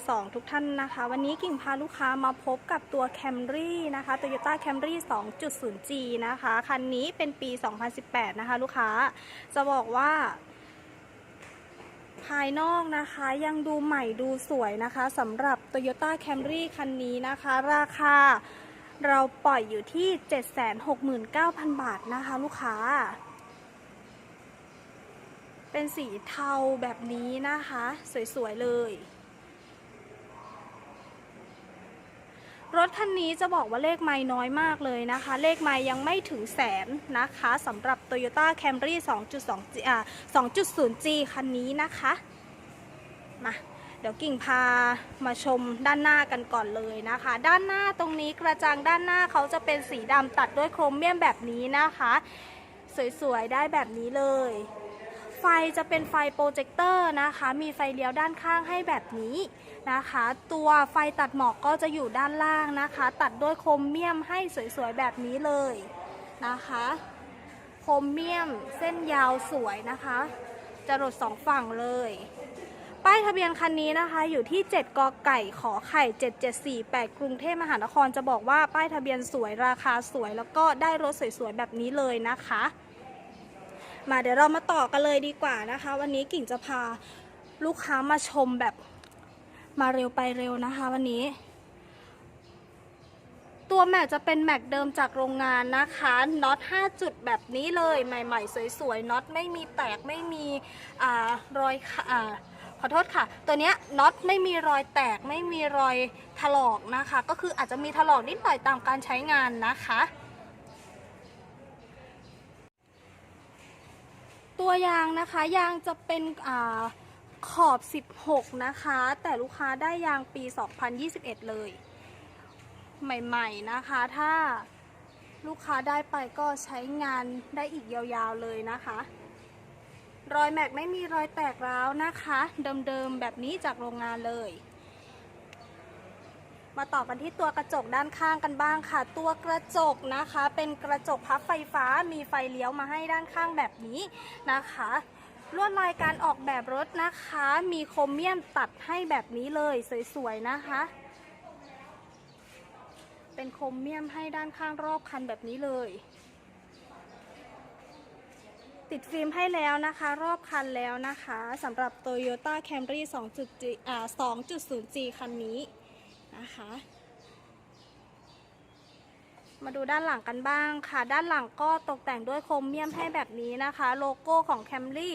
ือสองทุกท่านนะคะ วันนี้กิ่งพาลูกค้ามาพบกับตัว Camry นะคะ Toyota Camry 2.0G นะคะ คันนี้เป็นปี 2018 นะคะ ลูกค้าจะบอกว่า ภายนอกนะคะยังดูใหม่ดูสวยนะคะสำหรับ Toyota Camry คันนี้นะคะ ราคาเราปล่อยอยู่ที่ 769,000 บาทนะคะ ลูกค้าเป็นสีเทาแบบนี้นะคะ สวย ๆ เลย รถคันนี้จะบอกว่าเลขไม้น้อยมากเลยนะคะ เลขไม้ยังไม่ถึงแสนนะคะสำหรับ Toyota Camry 2.2G อ่า 2.0G คันนี้นะคะ มาเดี๋ยวกิ่งพามาชมด้านหน้ากันก่อนเลยนะคะ ด้านหน้าตรงนี้กระจังด้านหน้าเขาจะเป็นสีดำตัดด้วยโครเมียมแบบนี้นะคะ สวยๆ ได้แบบนี้เลย ไฟจะเป็นไฟโปรเจคเตอร์นะคะ มีไฟเลี้ยวด้านข้างให้แบบนี้นะคะ ตัวไฟตัดหมอกก็จะอยู่ด้านล่างนะคะ ตัดด้วยโครเมียมให้สวยๆแบบนี้เลยนะคะ โครเมียมเส้นยาวสวยนะคะจะรดสองฝั่งเลย ป้ายทะเบียนคันนี้นะคะอยู่ที่ 7 กไก่ขอไข่ 7748 กรุงเทพมหานครจะบอกว่าป้ายทะเบียนสวยราคาสวย แล้วก็ได้รถสวยๆแบบนี้เลยนะคะ มาเดี๋ยวเรามาต่อกันเลยดีกว่านะคะ วันนี้กิ่งจะพาลูกค้ามาชมแบบมาเร็วไปเร็วนะคะ วันนี้ ตัวแม็กจะเป็นแม็กเดิมจากโรงงานนะคะน็อต5จุดแบบนี้เลยใหม่ ๆ สวยๆน็อตไม่มีแตกไม่มีอรอยขาอ่าขอโทษค่ะ ตัวเนี้ยน็อตไม่มีรอยแตกไม่มีรอยถลอกนะคะ ก็คืออาจจะมีถลอกนิดหน่อยตามการใช้งานนะคะ ตัวยางนะคะยางจะเป็นอาขอบ 16 นะคะ แต่ลูกค้าได้ยางปี 2021 เลย ใหม่ๆนะคะ ถ้าลูกค้าได้ไปก็ใช้งานได้อีกยาวๆเลยนะคะ รอยแม็กไม่มีรอยแตกร้าวนะคะ เดิมๆแบบนี้จากโรงงานเลย มาต่อกันที่ตัวกระจกด้านข้างกันบ้างค่ะ ตัวกระจกนะคะ เป็นกระจกพับไฟฟ้ามีไฟเลี้ยวมาให้ด้านข้างแบบนี้นะคะลวดลายการออกแบบรถนะคะ มีโครเมียมตัดให้แบบนี้เลยสวยๆนะคะ เป็นโครเมียมให้ด้านข้างรอบคันแบบนี้เลย ติดฟิล์มให้แล้วนะคะ รอบคันแล้วนะคะสำหรับ Toyota Camry 2.0G อ่า 2.0G คันนี้ นะคะ มาดูด้านหลังกันบ้างค่ะ ด้านหลังก็ตกแต่งด้วยโครเมียมให้แบบนี้นะคะ โลโก้ของ Camry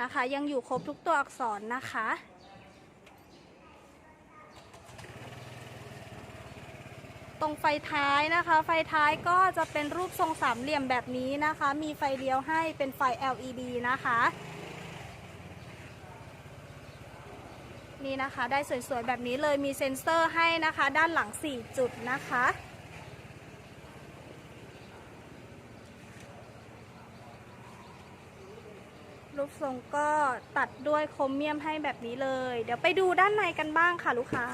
นะคะ ยังอยู่ครบทุกตัวอักษรนะคะตรงไฟท้ายนะคะ ไฟท้ายก็จะเป็นรูปทรงสามเหลี่ยมแบบนี้นะคะ มีไฟเลี้ยวให้เป็นไฟ LED นะคะ นี่นะคะ ได้สวยๆ แบบนี้เลยมีเซ็นเซอร์ให้นะคะ ด้านหลัง 4 จุดนะคะ รูปทรงก็ตัดด้วยโครเมียมให้แบบนี้เลย เดี๋ยวไปดูด้านในกันบ้างค่ะลูกค้า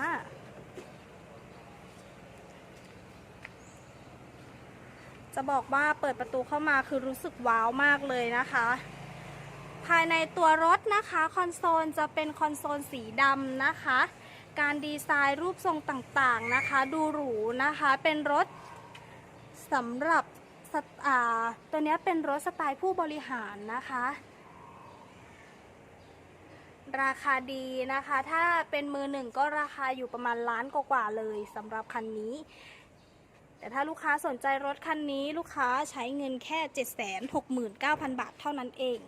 จะบอกว่าเปิดประตูเข้ามาคือรู้สึกว้าวมากเลยนะคะ ภายในตัวรถนะคะคอนโซลจะเป็นคอนโซลสีดำนะคะ การดีไซน์รูปทรงต่างๆนะคะ ดูหรูนะคะเป็นรถสำหรับตัวเนี้ยเป็นรถสไตล์ผู้บริหารนะคะ ราคาดีนะคะ ถ้าเป็นมือหนึ่งก็ราคาอยู่ประมาณล้านกว่าเลยสำหรับคันนี้ แต่ถ้าลูกค้าสนใจรถคันนี้ลูกค้าใช้เงินแค่ 769,000 บาทเท่านั้นเอง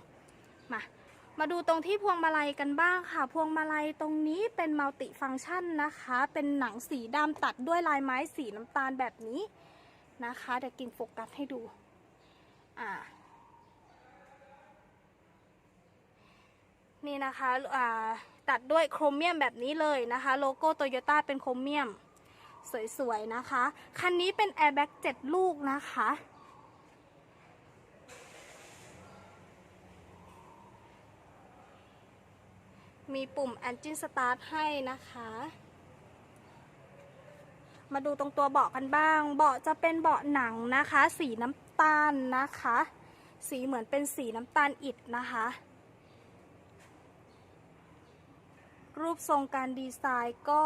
มา มาดูตรงที่พวงมาลัยกันบ้างค่ะ พวงมาลัยตรงนี้เป็นมัลติฟังก์ชันนะคะ เป็นหนังสีดำตัดด้วยลายไม้สีน้ำตาลแบบนี้นะคะ เดี๋ยวกิ่งโฟกัสให้ดู อ่า นี่นะคะอ่าตัดด้วยโครเมียมแบบนี้เลยนะคะ โลโก้โตโยต้าเป็นโครเมียม สวยๆนะคะ คันนี้เป็นแอร์แบ็ก7ลูกนะคะ มีปุ่ม Engine Start ให้นะคะ มาดูตรงตัวเบาะกันบ้าง เบาะจะเป็นเบาะหนังนะคะ สีน้ำตาลนะคะ สีเหมือนเป็นสีน้ำตาลอิฐนะคะ รูปทรงการดีไซน์ก็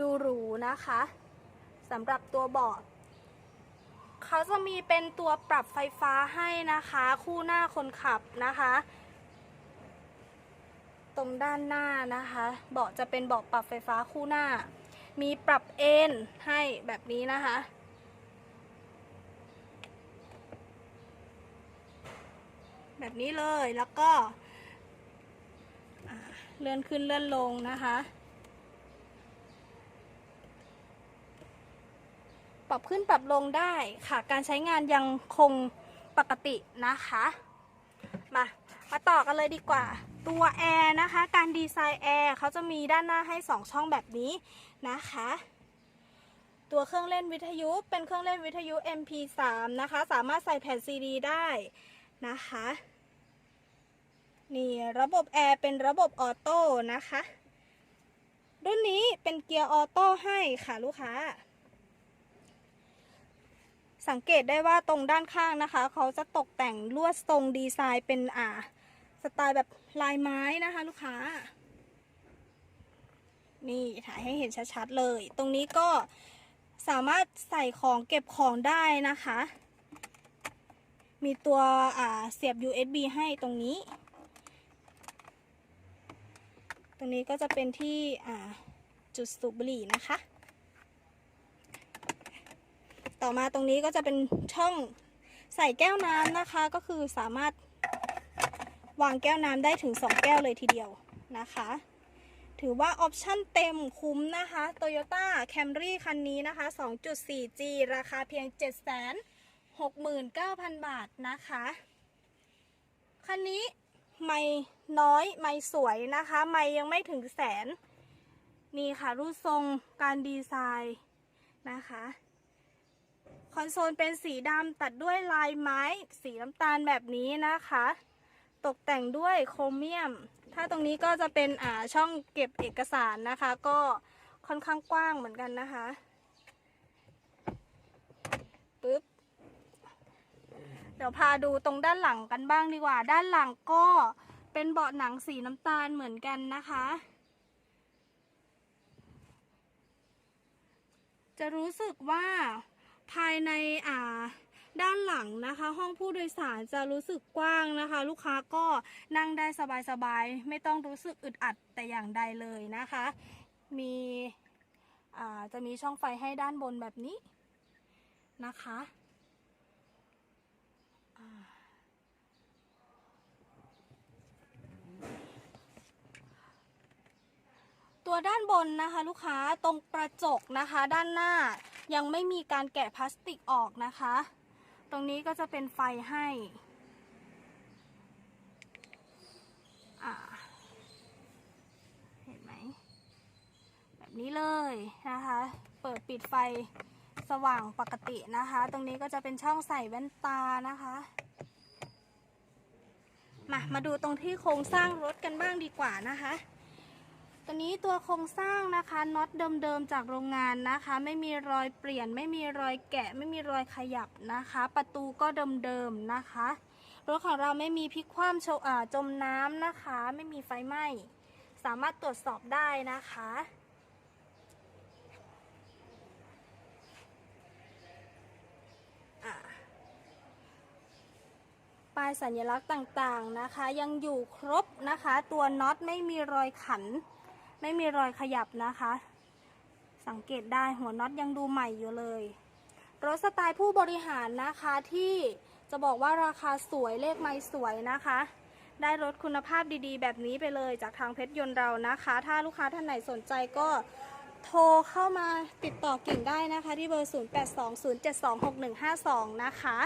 ดูหรูนะคะสำหรับตัวเบาะเขาจะมีเป็นตัวปรับไฟฟ้าให้นะคะ คู่หน้าคนขับนะคะ ตรงด้านหน้านะคะเบาะจะเป็นเบาะปรับไฟฟ้าคู่หน้า มีปรับเอนให้แบบนี้นะคะ แบบนี้เลยแล้วก็เลื่อนขึ้นเลื่อนลงนะคะ ปรับขึ้นปรับลงได้ค่ะ การใช้งานยังคงปกตินะคะ มา มาต่อกันเลยดีกว่า ตัวแอร์นะคะ การดีไซน์แอร์เขาจะมีด้านหน้าให้ 2 ช่องแบบนี้นะคะ ตัวเครื่องเล่นวิทยุเป็นเครื่องเล่นวิทยุ MP3 นะคะ สามารถใส่แผ่นซีดีได้นะคะนี่ระบบแอร์เป็นระบบออโต้นะคะ รุ่นนี้เป็นเกียร์ออโต้ให้ค่ะลูกค้า สังเกตได้ว่าตรงด้านข้างนะคะ เขาจะตกแต่งลวดทรงดีไซน์เป็นอ่า สไตล์แบบลายไม้นะคะ ลูกค้า นี่ถ่ายให้เห็นชัดๆเลย ตรงนี้ก็สามารถใส่ของเก็บของได้นะคะ มีตัวเสียบ USB ให้ตรงนี้ ตรงนี้ก็จะเป็นที่จุดสูบบุหรี่นะคะ ต่อมาตรงนี้ก็จะเป็นช่องใส่แก้วน้ำนะคะ ก็คือสามารถ วางแก้วน้ำได้ถึง 2 แก้วเลยทีเดียวนะคะ ถือว่าออปชั่นเต็มคุ้มนะคะ Toyota Camry คันนี้นะคะ 2.4G ราคาเพียง 769,000 บาทนะคะ คันนี้ไม่น้อยไม่สวยนะคะ ไม่ยังไม่ถึงแสน นี่ค่ะรูปทรงการดีไซน์นะคะคอนโซลเป็นสีดำตัดด้วยลายไม้ สีน้ำตาลแบบนี้นะคะ ตกแต่งด้วยโครเมียม ถ้าตรงนี้ก็จะเป็นอ่าช่องเก็บเอกสารนะคะ ก็ค่อนข้างกว้างเหมือนกันนะคะปึ๊บเดี๋ยวพาดูตรงด้านหลังกันบ้างดีกว่า ด้านหลังก็เป็นเบาะหนังสีน้ำตาลเหมือนกันนะคะ จะรู้สึกว่าภายในอ่า ด้านหลังนะคะ ห้องผู้โดยสารจะรู้สึกกว้างนะคะ ลูกค้าก็นั่งได้สบายๆ ไม่ต้องรู้สึกอึดอัดแต่อย่างใดเลยนะคะ มีจะมีช่องไฟให้ด้านบนแบบนี้นะคะตัวด้านบนนะคะ ลูกค้าตรงกระจกนะคะ ด้านหน้ายังไม่มีการแกะพลาสติกออกนะคะ ตรงนี้ก็จะเป็นไฟให้ อ่า เห็นไหม แบบนี้เลยนะคะ เปิดปิดไฟสว่างปกตินะคะ ตรงนี้ก็จะเป็นช่องใส่แว่นตานะคะ มา มาดูตรงที่โครงสร้างรถกันบ้างดีกว่านะคะ ตัวนี้ตัวโครงสร้างนะคะน็อตเดิมๆจากโรงงานนะคะ ไม่มีรอยเปลี่ยน ไม่มีรอยแกะ ไม่มีรอยขยับนะคะ ประตูก็เดิมๆนะคะรถของเราไม่มีพลิกคว่ำโชอาจมน้ำนะคะ ไม่มีไฟไหม้สามารถตรวจสอบได้นะคะอะป้ายสัญลักษณ์ต่างๆนะคะ ยังอยู่ครบนะคะ ตัวน็อตไม่มีรอยขัน ไม่มีรอยขยับนะคะ สังเกตได้หัวน็อตยังดูใหม่อยู่เลยรถสไตล์ผู้บริหารนะคะที่จะบอกว่าราคาสวยเลขไม่สวยนะคะ ได้รถคุณภาพดีๆ แบบนี้ไปเลยจากทางเพชรยนต์เรานะคะ ถ้าลูกค้าท่านไหนสนใจก็โทรเข้ามาติดต่อกิ่งได้นะคะ ที่เบอร์ 0820726152 นะคะ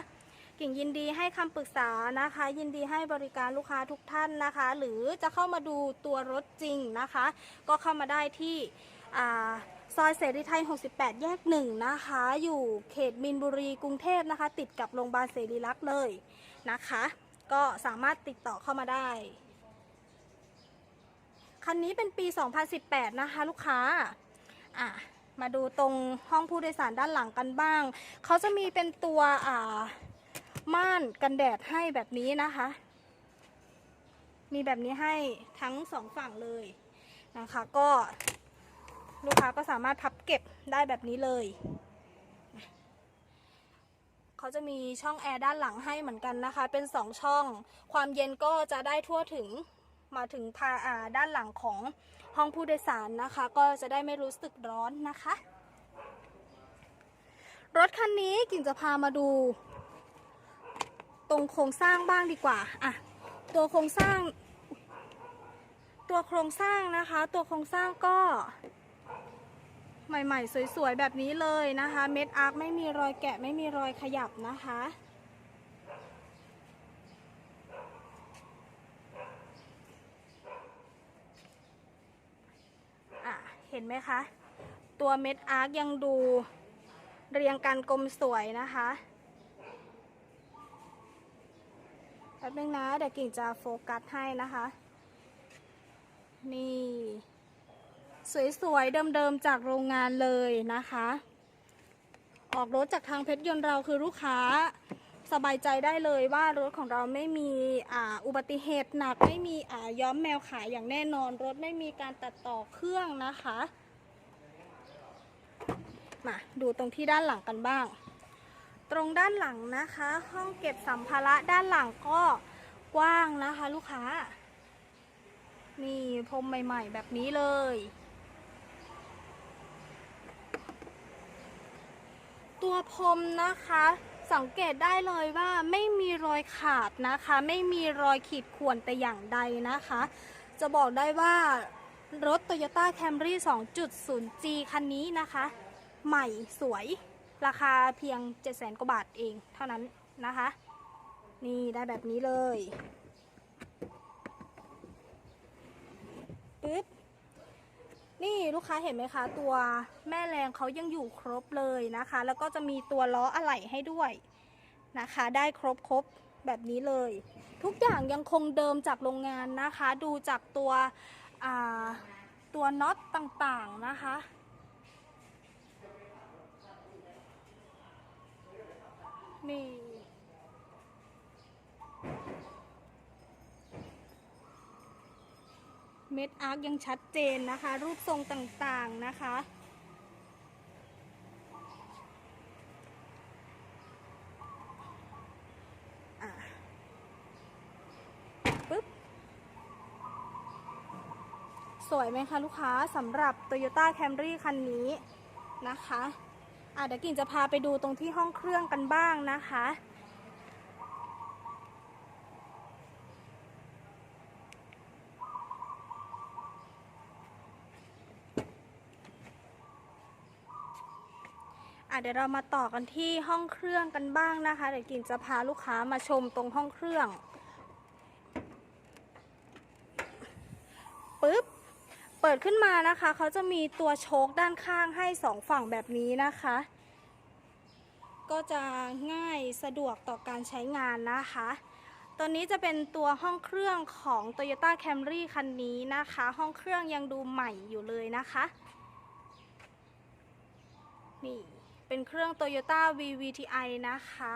กิ่งยินดีให้คำปรึกษานะคะ ยินดีให้บริการลูกค้าทุกท่านนะคะ หรือจะเข้ามาดูตัวรถจริงนะคะ ก็เข้ามาได้ที่ซอยเสรีไทย 68 แยกหนึ่งนะคะ อยู่เขตมินบุรีกรุงเทพนะคะ ติดกับโรงพยาบาลเสรีรักษ์เลยนะคะ ก็สามารถติดต่อเข้ามาได้ คันนี้เป็นปี 2018 นะคะ ลูกค้าอะมาดูตรงห้องผู้โดยสารด้านหลังกันบ้าง เขาจะมีเป็นตัวอ่า ม่านกันแดดให้แบบนี้นะคะ มีแบบนี้ให้ทั้งสองฝั่งเลยนะคะ ก็ลูกค้าก็สามารถพับเก็บได้แบบนี้เลย เขาจะมีช่องแอร์ด้านหลังให้เหมือนกันนะคะ เป็น2ช่อง ความเย็นก็จะได้ทั่วถึงมาถึงพาอาด้านหลังของห้องผู้โดยสารนะคะ ก็จะได้ไม่รู้สึกร้อนนะคะ รถคันนี้กิ่งจะพามาดู ตรงโครงสร้างบ้างดีกว่าอะตัวโครงสร้าง ตัวโครงสร้างนะคะ ตัวโครงสร้างก็ ใหม่ ๆ สวยๆ แบบนี้เลยนะคะ เม็ดอาร์คไม่มีรอยแกะไม่มีรอยขยับนะคะอะเห็นไหมคะ ตัวเม็ดอาร์คยังดูเรียงกันกลมสวยนะคะ แป๊บนึงนะ เดี๋ยวกิ่งจะโฟกัสให้นะคะ นี่ สวยๆ เดิมๆ จากโรงงานเลยนะคะ ออกรถจากทางเพชรยนต์เราคือลูกค้าสบายใจได้เลยว่ารถของเราไม่มีอุบัติเหตุหนักไม่มีย้อมแมวขายอย่างแน่นอน รถไม่มีการตัดต่อเครื่องนะคะ มาดูตรงที่ด้านหลังกันบ้าง ตรงด้านหลังนะคะ ห้องเก็บสัมภาระด้านหลังก็กว้างนะคะ ลูกค้า นี่พรมใหม่ ๆ แบบนี้เลย ตัวพรมนะคะ สังเกตได้เลยว่าไม่มีรอยขาดนะคะ ไม่มีรอยขีดข่วนแต่อย่างใดนะคะ จะบอกได้ว่ารถ Toyota Camry 2.0G คันนี้นะคะ ใหม่สวย ราคาเพียง700,000กว่าบาทเองเท่านั้นนะคะ นี่ได้แบบนี้เลยปึ๊บนี่ลูกค้าเห็นไหมคะ ตัวแม่แรงเขายังอยู่ครบเลยนะคะ แล้วก็จะมีตัวล้ออะไหล่ให้ด้วยนะคะ ได้ครบครบแบบนี้เลย ทุกอย่างยังคงเดิมจากโรงงานนะคะ ดูจากตัวตัวน็อตต่างๆนะคะ นี่เม็ดอาร์คยังชัดเจนนะคะ รูปทรงต่างๆนะคะ ปึ๊บ สวยไหมคะลูกค้าสำหรับ Toyota Camry คันนี้นะคะ อะเดี๋ยวกิ่งจะพาไปดูตรงที่ห้องเครื่องกันบ้างนะคะ อะเดี๋ยวเรามาต่อกันที่ห้องเครื่องกันบ้างนะคะ เดี๋ยวกิ่งจะพาลูกค้ามาชมตรงห้องเครื่องปึ๊บ ปิดขึ้นมานะคะเขาจะมีตัวโชคด้านข้างให้สองฝั่งแบบนี้นะคะ ก็จะง่ายสะดวกต่อการใช้งานนะคะตัวนี้จะเป็นตัวห้องเครื่องของ Toyota Camry คันนี้นะคะ ห้องเครื่องยังดูใหม่อยู่เลยนะคะนี่เป็นเครื่อง Toyota VVTi นะคะ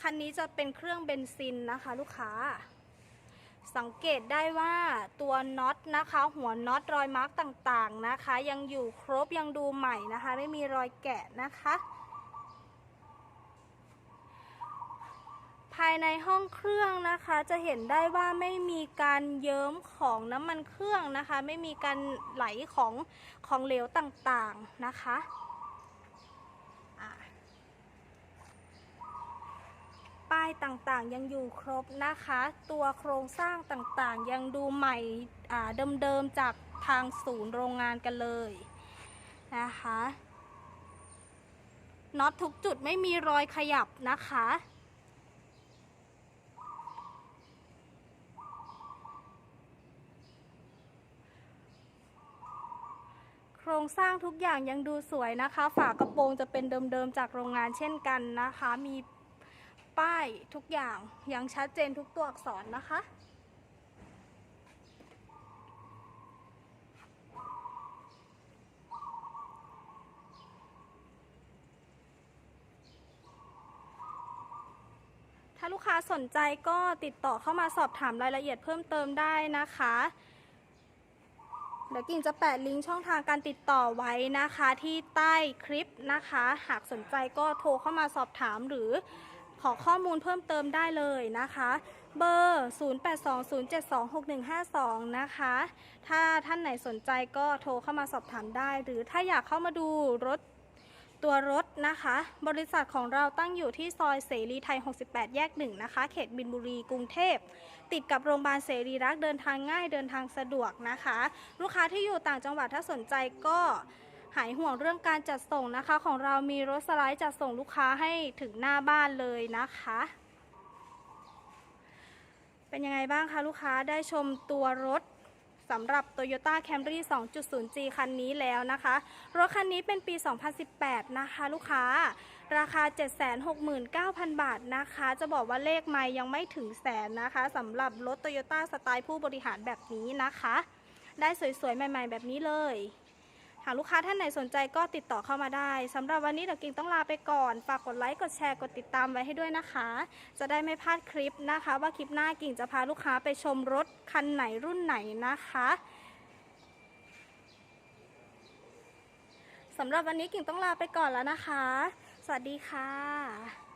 คันนี้จะเป็นเครื่องเบนซินนะคะ ลูกค้า สังเกตได้ว่าตัวน็อตนะคะ หัวน็อตรอยมาร์กต่างๆนะคะ ยังอยู่ครบยังดูใหม่นะคะ ไม่มีรอยแกะนะคะ ภายในห้องเครื่องนะคะ จะเห็นได้ว่าไม่มีการเยิ้มของน้ำมันเครื่องนะคะ ไม่มีการไหลของของเหลวต่างๆนะคะ ป้ายต่างๆ ยังอยู่ครบนะคะ ตัวโครงสร้างต่างๆ ยังดูใหม่เดิมๆจากทางศูนย์โรงงานกันเลยนะคะน็อตทุกจุดไม่มีรอยขยับนะคะ โครงสร้างทุกอย่างยังดูสวยนะคะ ฝากระโปรงจะเป็นเดิมๆจากโรงงานเช่นกันนะคะ มี ป้ายทุกอย่างยังชัดเจนทุกตัวอักษรนะคะ ถ้าาลูกค้าสนใจก็ติดต่อเข้ามาสอบถามรายละเอียดเพิ่มเติมได้นะคะเดี๋ยวกิ่งจะแปะลิงก์ช่องทางการติดต่อไว้นะคะที่ใต้คลิปนะคะ หากสนใจก็โทรเข้ามาสอบถามหรือ ขอข้อมูลเพิ่มเติมได้เลยนะคะ เบอร์ 0820726152 นะคะ ถ้าท่านไหนสนใจก็โทรเข้ามาสอบถามได้ หรือถ้าอยากเข้ามาดูรถตัวรถนะคะ บริษัทของเราตั้งอยู่ที่ซอยเสรีไทย 68 แยก 1 นะคะ เขตบินบุรี กรุงเทพ ติดกับโรงพยาบาลเสรีรักเดินทางง่ายเดินทางสะดวกนะคะ ลูกค้าที่อยู่ต่างจังหวัดถ้าสนใจก็ หายห่วงเรื่องการจัดส่งนะคะ ของเรามีรถสไลด์จัดส่งลูกค้าให้ถึงหน้าบ้านเลยนะคะ เป็นยังไงบ้างคะลูกค้าได้ชมตัวรถสำหรับ Toyota Camry 2.0G คันนี้แล้วนะคะ รถคันนี้เป็นปี 2018 นะคะ ลูกค้า ราคา 769,000 บาทนะคะ จะบอกว่าเลขไม่ยังไม่ถึงแสนนะคะสำหรับรถ Toyota สไตล์ผู้บริหารแบบนี้นะคะ ได้สวยๆ ใหม่ ๆ แบบนี้เลยากลูกค้าท่านไหนสนใจก็ติดต่อเข้ามาได้สำหรับวันนี้เดี๋ยวกิ่งต้องลาไปก่อน ฝากกดไลค์ กดแชร์ กดติดตามไว้ให้ด้วยนะคะ จะได้ไม่พลาดคลิปนะคะ ว่าคลิปหน้ากิ่งจะพาลูกค้าไปชมรถคันไหนรุ่นไหนนะคะสำหรับวันนี้กิ่งต้องลาไปก่อนแล้วนะคะ สวัสดีค่ะ